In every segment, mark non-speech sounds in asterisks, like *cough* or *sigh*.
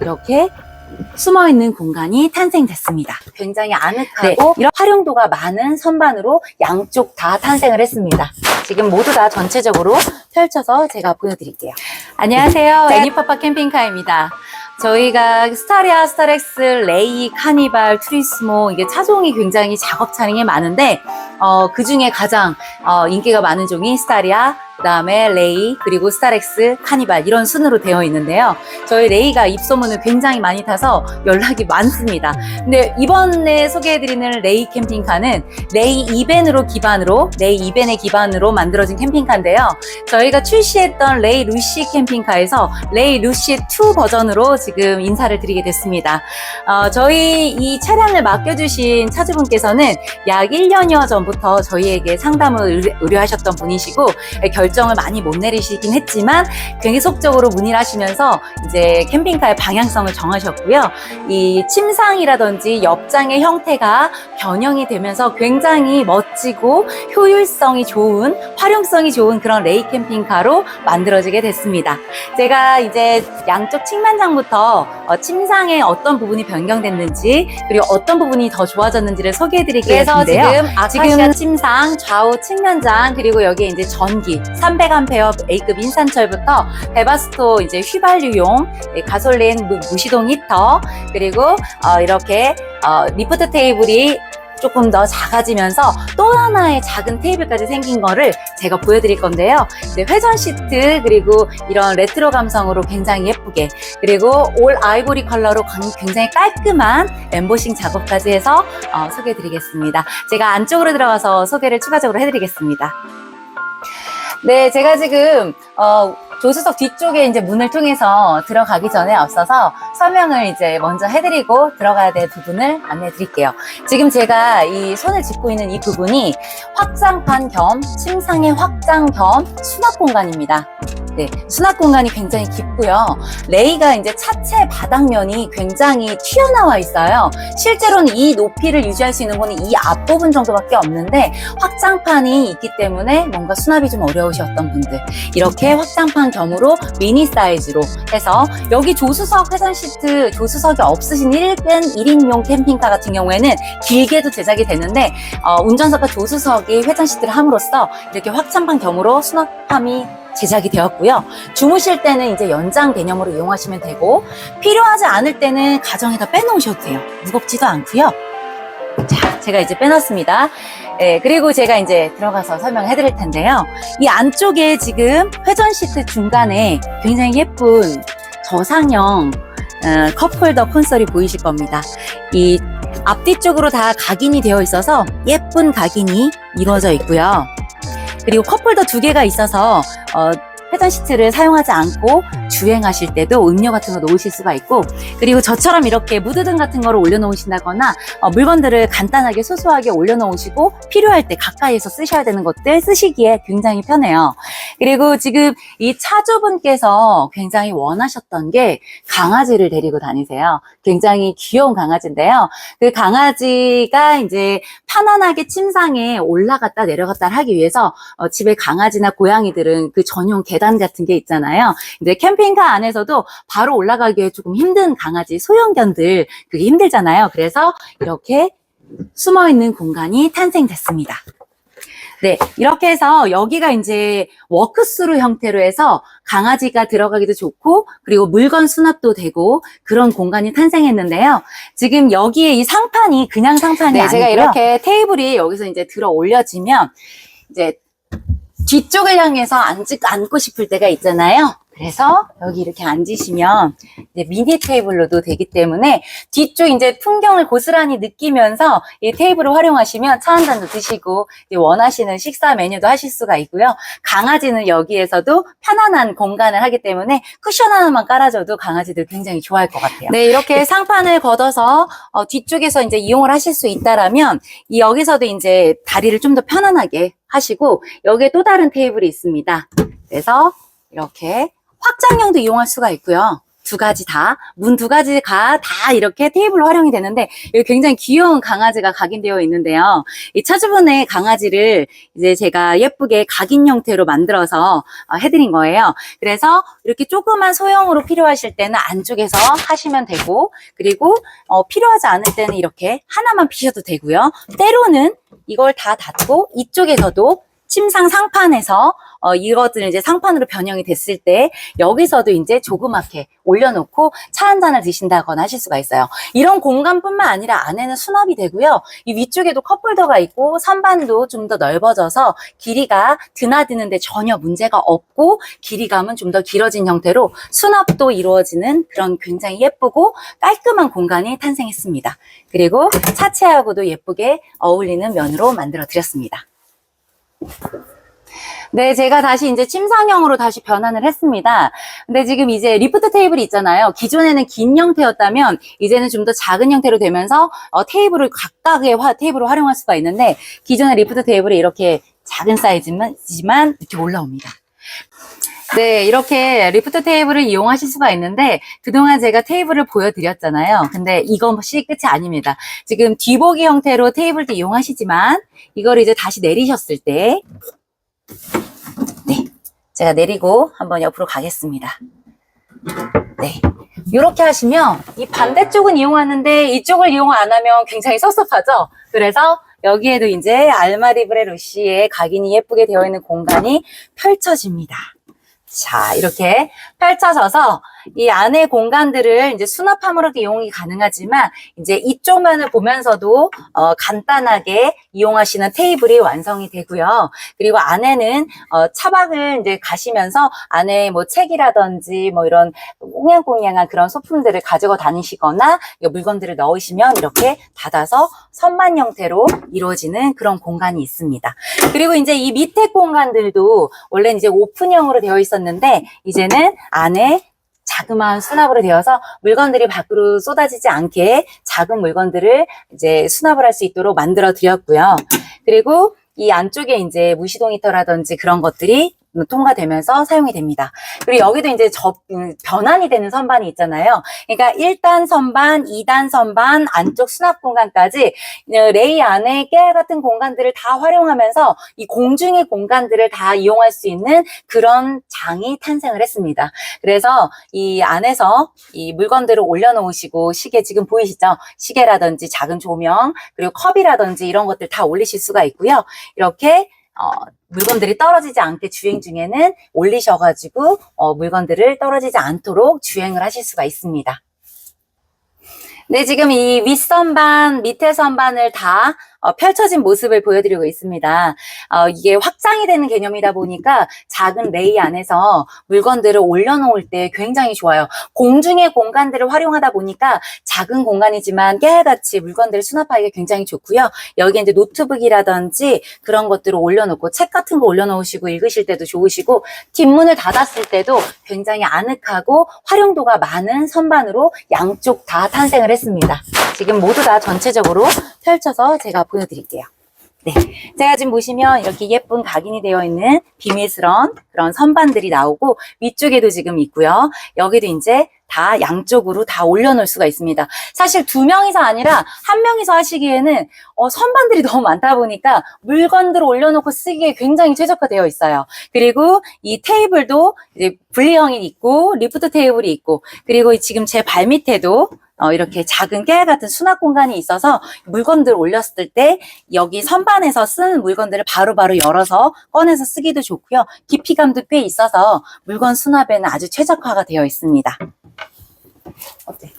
이렇게 숨어 있는 공간이 탄생됐습니다. 굉장히 아늑하고 네, 이런 활용도가 많은 선반으로 양쪽 다 탄생을 했습니다. 지금 모두 다 전체적으로 펼쳐서 제가 보여드릴게요. 안녕하세요. 네. 애니파파 캠핑카입니다. 저희가 스타리아, 스타렉스, 레이, 카니발, 투리스모 이게 차종이 굉장히 작업 차량이 많은데 어, 그 중에 가장 어, 인기가 많은 종이 스타리아, 그 다음에 레이, 그리고 스타렉스, 카니발 이런 순으로 되어 있는데요. 저희 레이가 입소문을 굉장히 많이 타서 연락이 많습니다. 근데 이번에 소개해드리는 레이 캠핑카는 레이 이벤으로 기반으로 레이 이벤의 기반으로 만들어진 캠핑카인데요. 저희가 출시했던 레이 루시 캠핑카에서 레이 루시 2 버전으로 지금 인사를 드리게 됐습니다. 어, 저희 이 차량을 맡겨주신 차주분께서는 약 1년여 전 부터 저희에게 상담을 의뢰- 의뢰하셨던 분이시고 예, 결정을 많이 못 내리시긴 했지만 계속적으로 문의를 하시면서 이제 캠핑카의 방향성을 정하셨고요. 이 침상이라든지 옆장의 형태가 변형이 되면서 굉장히 멋지고 효율성이 좋은 활용성이 좋은 그런 레이 캠핑카로 만들어지게 됐습니다. 제가 이제 양쪽 측면장부터 어, 침상의 어떤 부분이 변경됐는지 그리고 어떤 부분이 더 좋아졌는지를 소개해드리겠는데요. 그래서 지금 지금 침상 좌우 측면장 그리고 여기에 이제 전기 300A A급 인산철부터 베바스토 이제 휘발유용 예, 가솔린 무- 무시동 히터 그리고 어, 이렇게 어, 리프트 테이블이 조금 더 작아지면서 또 하나의 작은 테이블까지 생긴 거를 제가 보여드릴 건데요. 네, 회전 시트 그리고 이런 레트로 감성으로 굉장히 예쁘게 그리고 올 아이보리 컬러로 강- 굉장히 깔끔한 엠보싱 작업까지 해서 어, 소개해드리겠습니다. 제가 안쪽으로 들어가서 소개를 추가적으로 해드리겠습니다. 네, 제가 지금 어, 조수석 뒤쪽에 이제 문을 통해서 들어가기 전에 앞서서 설명을 이제 먼저 해드리고 들어가야 될 부분을 안내해 드릴게요. 지금 제가 이 손을 짚고 있는 이 부분이 확장판 겸 침상의 확장 겸 수납 공간입니다. 네, 수납 공간이 굉장히 깊고요. 레이가 이제 차체 바닥면이 굉장히 튀어나와 있어요. 실제로는 이 높이를 유지할 수 있는 거는 이 앞부분 정도밖에 없는데 확장판이 있기 때문에 뭔가 수납이 좀 어려우셨던 분들 이렇게 확장판 겸으로 미니 사이즈로 해서 여기 조수석 회전 시트 조수석이 없으신 1인 1인용 캠핑카 같은 경우에는 길게도 제작이 되는데 어, 운전석과 조수석이 회전 시트를 함으로써 이렇게 확장판 겸으로 수납함이 제작이 되었고요. 주무실 때는 이제 연장 개념으로 이용하시면 되고 필요하지 않을 때는 가정에다 빼놓으셔도 돼요. 무겁지도 않고요. 자, 제가 이제 빼놨습니다. 예, 그리고 제가 이제 들어가서 설명해 드릴 텐데요. 이 안쪽에 지금 회전 시트 중간에 굉장히 예쁜 저상형 어, 컵홀더 콘솔이 보이실 겁니다. 이 앞뒤 쪽으로 다 각인이 되어 있어서 예쁜 각인이 이루어져 있고요. 그리고 컵홀더 두 개가 있어서 어, 회전 시트를 사용하지 않고 주행하실 때도 음료 같은 거 놓으실 수가 있고 그리고 저처럼 이렇게 무드등 같은 거를 올려놓으신다거나 어, 물건들을 간단하게 소소하게 올려놓으시고 필요할 때 가까이에서 쓰셔야 되는 것들 쓰시기에 굉장히 편해요. 그리고 지금 이 차주분께서 굉장히 원하셨던 게 강아지를 데리고 다니세요. 굉장히 귀여운 강아지인데요. 그 강아지가 이제 편안하게 침상에 올라갔다 내려갔다 하기 위해서 어, 집에 강아지나 고양이들은 그 전용 계단 같은 게 있잖아요. 이제 캠핑카 안에서도 바로 올라가기에 조금 힘든 강아지 소형견들 그게 힘들잖아요. 그래서 이렇게 숨어 있는 공간이 탄생됐습니다. 네, 이렇게 해서 여기가 이제 워크스루 형태로 해서 강아지가 들어가기도 좋고 그리고 물건 수납도 되고 그런 공간이 탄생했는데요. 지금 여기에 이 상판이 그냥 상판이 네, 아니고요. 제가 이렇게 테이블이 여기서 이제 들어 올려지면 이제 뒤쪽을 향해서 앉, 앉고 싶을 때가 있잖아요. 그래서 여기 이렇게 앉으시면 미니 테이블로도 되기 때문에 뒤쪽 이제 풍경을 고스란히 느끼면서 이 테이블을 활용하시면 차 한 잔도 드시고 원하시는 식사 메뉴도 하실 수가 있고요. 강아지는 여기에서도 편안한 공간을 하기 때문에 쿠션 하나만 깔아줘도 강아지들 굉장히 좋아할 것 같아요. 네, 이렇게 상판을 걷어서 어, 뒤쪽에서 이제 이용을 하실 수 있다라면 이 여기서도 이제 다리를 좀 더 편안하게 하시고 여기에 또 다른 테이블이 있습니다. 그래서 이렇게 확장형도 이용할 수가 있고요. 두 가지 다, 문 두 가지가 다 이렇게 테이블로 활용이 되는데, 여기 굉장히 귀여운 강아지가 각인되어 있는데요. 이 차주분의 강아지를 이제 제가 예쁘게 각인 형태로 만들어서 어, 해드린 거예요. 그래서 이렇게 조그만 소형으로 필요하실 때는 안쪽에서 하시면 되고, 그리고 어, 필요하지 않을 때는 이렇게 하나만 피셔도 되고요. 때로는 이걸 다 닫고 이쪽에서도 침상 상판에서 어, 이것들은 이제 상판으로 변형이 됐을 때 여기서도 이제 조그맣게 올려놓고 차 한 잔을 드신다거나 하실 수가 있어요. 이런 공간뿐만 아니라 안에는 수납이 되고요. 이 위쪽에도 컵홀더가 있고 선반도 좀 더 넓어져서 길이가 드나드는데 전혀 문제가 없고 길이감은 좀 더 길어진 형태로 수납도 이루어지는 그런 굉장히 예쁘고 깔끔한 공간이 탄생했습니다. 그리고 차체하고도 예쁘게 어울리는 면으로 만들어 드렸습니다. 네, 제가 다시 이제 침상형으로 다시 변환을 했습니다. 근데 지금 이제 리프트 테이블이 있잖아요. 기존에는 긴 형태였다면 이제는 좀 더 작은 형태로 되면서 어, 테이블을 각각의 화, 테이블을 활용할 수가 있는데 기존의 리프트 테이블이 이렇게 작은 사이즈만 지만 이렇게 올라옵니다. 네, 이렇게 리프트 테이블을 이용하실 수가 있는데 그동안 제가 테이블을 보여드렸잖아요. 근데 이것이 끝이 아닙니다. 지금 뒤보기 형태로 테이블도 이용하시지만 이걸 이제 다시 내리셨을 때 네, 제가 내리고 한번 옆으로 가겠습니다. 네, 이렇게 하시면 이 반대쪽은 이용하는데 이쪽을 이용 안 하면 굉장히 섭섭하죠. 그래서 여기에도 이제 알마리브레 루시의 각인이 예쁘게 되어 있는 공간이 펼쳐집니다. 자, 이렇게 펼쳐져서 이 안에 공간들을 이제 수납함으로 이용이 가능하지만 이제 이쪽만을 보면서도 어, 간단하게 이용하시는 테이블이 완성이 되고요. 그리고 안에는 어, 차박을 이제 가시면서 안에 뭐 책이라든지 뭐 이런 꽁냥꽁냥한 그런 소품들을 가지고 다니시거나 이 물건들을 넣으시면 이렇게 닫아서 선반 형태로 이루어지는 그런 공간이 있습니다. 그리고 이제 이 밑에 공간들도 원래 이제 오픈형으로 되어 있었는데 이제는 안에 자그마한 수납으로 되어서 물건들이 밖으로 쏟아지지 않게 작은 물건들을 이제 수납을 할 수 있도록 만들어 드렸고요. 그리고 이 안쪽에 이제 무시동 히터라든지 그런 것들이 통과되면서 사용이 됩니다. 그리고 여기도 이제 접, 음, 변환이 되는 선반이 있잖아요. 그러니까 1단 선반, 2단 선반, 안쪽 수납 공간까지 어, 레이 안에 깨알 같은 공간들을 다 활용하면서 이 공중의 공간들을 다 이용할 수 있는 그런 장이 탄생을 했습니다. 그래서 이 안에서 이 물건들을 올려놓으시고 시계 지금 보이시죠? 시계라든지 작은 조명 그리고 컵이라든지 이런 것들 다 올리실 수가 있고요. 이렇게 어, 물건들이 떨어지지 않게 주행 중에는 올리셔가지고 어, 물건들을 떨어지지 않도록 주행을 하실 수가 있습니다. 네, 지금 이 윗선반, 밑에 선반을 다 어, 펼쳐진 모습을 보여드리고 있습니다. 어, 이게 확장이 되는 개념이다 보니까 작은 레이 안에서 물건들을 올려놓을 때 굉장히 좋아요. 공중의 공간들을 활용하다 보니까 작은 공간이지만 깨알같이 물건들을 수납하기가 굉장히 좋고요. 여기 이제 노트북이라든지 그런 것들을 올려놓고 책 같은 거 올려놓으시고 읽으실 때도 좋으시고 뒷문을 닫았을 때도 굉장히 아늑하고 활용도가 많은 선반으로 양쪽 다 탄생을 했습니다. 지금 모두 다 전체적으로 펼쳐서 제가 보여드릴게요. 네. 제가 지금 보시면 이렇게 예쁜 각인이 되어 있는 비밀스러운 그런 선반들이 나오고 위쪽에도 지금 있고요. 여기도 이제 다 양쪽으로 다 올려놓을 수가 있습니다. 사실 두 명이서 아니라 한 명이서 하시기에는 어, 선반들이 *laughs* 너무 많다 보니까 물건들을 올려놓고 쓰기에 굉장히 최적화되어 있어요. 그리고 이 테이블도 이제 분리형이 있고 리프트 테이블이 있고 그리고 지금 제 발 밑에도 어, 이렇게 작은 깨알 같은 수납 공간이 있어서 물건들을 올렸을 때 여기 선반에서 쓴 물건들을 바로바로 열어서 꺼내서 쓰기도 좋고요. 깊이감도 꽤 있어서 물건 수납에는 아주 최적화가 되어 있습니다. 어때?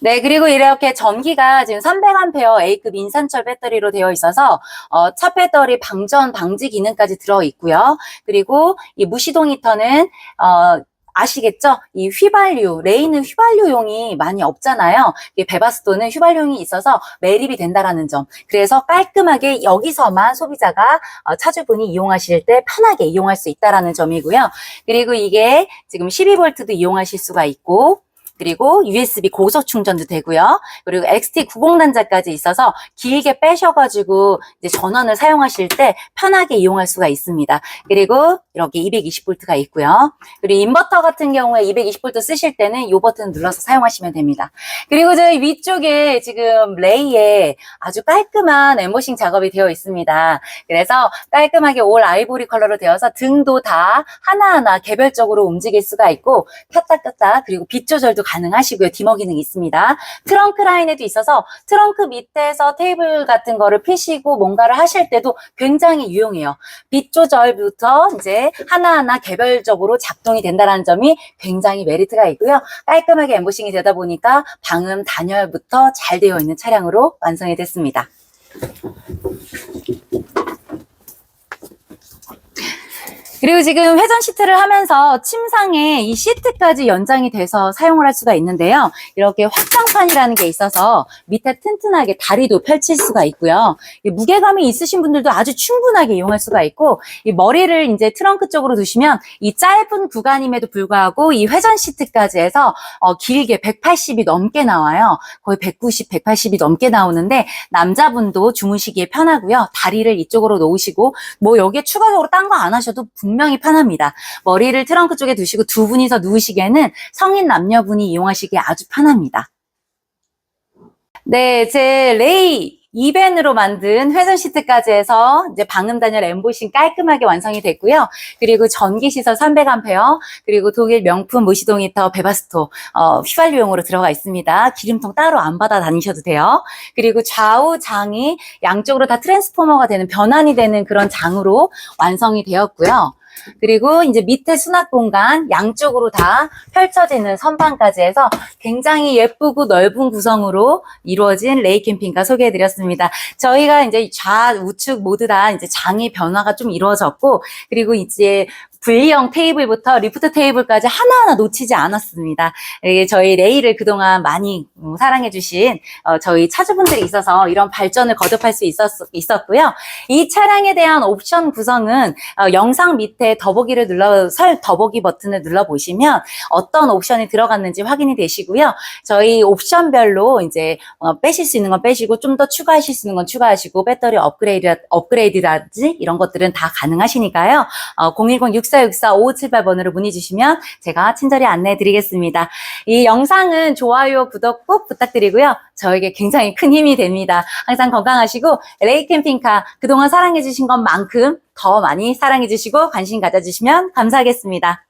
네, 그리고 이렇게 전기가 지금 300A A급 인산철 배터리로 되어 있어서 어, 차 배터리 방전 방지 기능까지 들어 있고요. 그리고 이 무시동 히터는 어, 아시겠죠? 이 휘발유, 레이는 휘발유용이 많이 없잖아요. 이 베바스토는 휘발유용이 있어서 매립이 된다라는 점. 그래서 깔끔하게 여기서만 소비자가 어, 차주분이 이용하실 때 편하게 이용할 수 있다라는 점이고요. 그리고 이게 지금 12V도 이용하실 수가 있고 그리고 USB 고속 충전도 되고요. 그리고 XT 90 단자까지 있어서 길게 빼셔가지고 이제 전원을 사용하실 때 편하게 이용할 수가 있습니다. 그리고 이렇게 220V가 있고요. 그리고 인버터 같은 경우에 220V 쓰실 때는 이 버튼 눌러서 사용하시면 됩니다. 그리고 저희 위쪽에 지금 레이에 아주 깔끔한 엠보싱 작업이 되어 있습니다. 그래서 깔끔하게 올 아이보리 컬러로 되어서 등도 다 하나하나 개별적으로 움직일 수가 있고 폈다 꼈다 그리고 빛 조절도 가능하시고요. 디머 기능이 있습니다. 트렁크 라인에도 있어서 트렁크 밑에서 테이블 같은 거를 피시고 뭔가를 하실 때도 굉장히 유용해요. 빛 조절부터 이제 하나하나 개별적으로 작동이 된다는 점이 굉장히 메리트가 있고요. 깔끔하게 엠보싱이 되다 보니까 방음 단열부터 잘 되어 있는 차량으로 완성이 됐습니다. 그리고 지금 회전 시트를 하면서 침상에 이 시트까지 연장이 돼서 사용을 할 수가 있는데요. 이렇게 확장판이라는 게 있어서 밑에 튼튼하게 다리도 펼칠 수가 있고요. 이 무게감이 있으신 분들도 아주 충분하게 이용할 수가 있고 이 머리를 이제 트렁크 쪽으로 두시면 이 짧은 구간임에도 불구하고 이 회전 시트까지 해서 어, 길게 180이 넘게 나와요. 거의 190, 180이 넘게 나오는데 남자분도 주무시기에 편하고요. 다리를 이쪽으로 놓으시고 뭐 여기에 추가적으로 딴 거 안 하셔도 분명히 편합니다. 머리를 트렁크 쪽에 두시고 두 분이서 누우시기에는 성인 남녀분이 이용하시기에 아주 편합니다. 네, 제 레이 2벤으로 만든 회전 시트까지 해서 이제 방음 단열 엠보싱 깔끔하게 완성이 됐고요. 그리고 전기 시설 300A, 그리고 독일 명품 무시동 히터 베바스토 어, 휘발유용으로 들어가 있습니다. 기름통 따로 안 받아 다니셔도 돼요. 그리고 좌우 장이 양쪽으로 다 트랜스포머가 되는 변환이 되는 그런 장으로 완성이 되었고요. 그리고 이제 밑에 수납 공간 양쪽으로 다 펼쳐지는 선반까지 해서 굉장히 예쁘고 넓은 구성으로 이루어진 레이 캠핑카 소개해드렸습니다. 저희가 이제 좌 우측 모두 다 이제 장의 변화가 좀 이루어졌고 그리고 이제 분리형 테이블부터 리프트 테이블까지 하나하나 놓치지 않았습니다. 저희 레이를 그동안 많이 음, 사랑해주신 어, 저희 차주분들이 있어서 이런 발전을 거듭할 수 있었, 있었고요. 이 차량에 대한 옵션 구성은 어, 영상 밑에 더보기를 눌러 설 더보기 버튼을 눌러보시면 어떤 옵션이 들어갔는지 확인이 되시고요. 저희 옵션별로 이제 어, 빼실 수 있는 건 빼시고 좀 더 추가하실 수 있는 건 추가하시고 배터리 업그레이드, 업그레이드라든지 이런 것들은 다 가능하시니까요. 010 6464578번으로 문의 주시면 제가 친절히 안내해 드리겠습니다. 이 영상은 좋아요, 구독 꼭 부탁드리고요. 저에게 굉장히 큰 힘이 됩니다. 항상 건강하시고 LA 캠핑카 그동안 사랑해 주신 것만큼 더 많이 사랑해 주시고 관심 가져 주시면 감사하겠습니다.